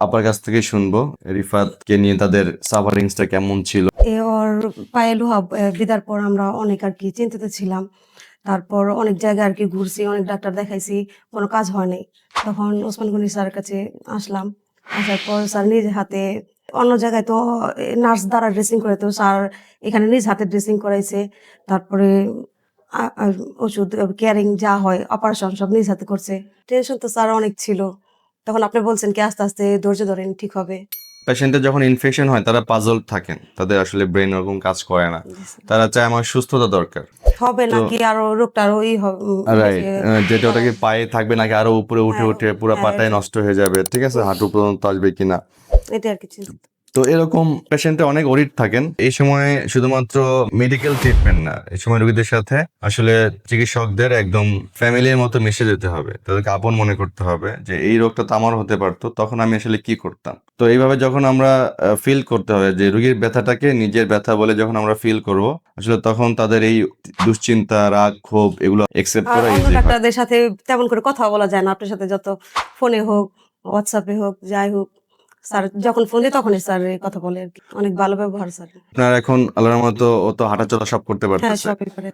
আপার কাছ থেকে শুনব। রিফাতকে নিয়ে তাদের সাফারিংসটা কেমন ছিল? এ ওর পায়ে আহ, পর আমরা অনেক আর কি চিন্তিত ছিলাম। তারপর অনেক জায়গায় আর কি ঘুরছি অনেক ডাক্তার দেখাইছি কোনো কাজ হয়নি তখন ওসমান গনি স্যারের কাছে আসলাম। আসার পর স্যার নিজে হাতে অন্য জায়গায় তো নার্স দ্বারা ড্রেসিং করে তো স্যার এখানে নিজ হাতে ড্রেসিং করাইছে। তারপরে ওষুধ কেয়ারিং যা হয় অপারেশন সব নিজ হাতে করছে। টেনশন তো স্যার অনেক ছিল। তখন আপনি বলছেন কি আস্তে আস্তে ধৈর্য ধরেন ঠিক হবে। পেশেন্টের যখন ইনফেকশন হয় তারা পাজল থাকেন। তাদের আসলে ব্রেন ওরকম কাজ করে না। তারা চায় আমার সুস্থতা দরকার। হবে নাকি আরও রোগটা আরও ই হবে যেটা ওটাকে পায়ে থাকবে নাকি আরও উপরে উঠে হ্যাঁ, উঠে পুরো পাটায় নষ্ট হয়ে যাবে? ঠিক আছে? হাঁটু পর্যন্ত আসবে কিনা? এটা আর কি চিন্তা। তো এরকম পেশেন্টে অনেক অরিট থাকেন। এই সময় শুধুমাত্র মেডিকেল ট্রিটমেন্ট না এই সময় রোগীদের সাথে আসলে চিকিৎসকদের একদম ফ্যামিলির মতো মিশে যেতে হবে। তাদেরকে আপন মনে করতে হবে যে এই রোগটা তো আমার হতে পারতো তখন আমি আসলে কি করতাম? তো এইভাবে যখন আমরা ফিল করতে হবে যে রুগীর ব্যথাটাকে নিজের ব্যথা বলে যখন আমরা ফিল করব আসলে তখন তাদের এই দুশ্চিন্তা রাগ ক্ষোভ এগুলো একসেপ্ট করা ইজি ডাক্তারদের সাথে তেমন করে কথা বলা যায় না। আপনার সাথে যত ফোনে হোক হোয়াটসঅ্যাপে হোক যাই হোক স্যার যখন ফোনে তখন তখনই স্যার কথা বলে আর কি। অনেক ভালো ব্যবহার স্যার। আপনার এখন আল্লাহর মতো ও তো হাঁটাচলা সব করতে হ্যাঁ পারতেছে। সবই করে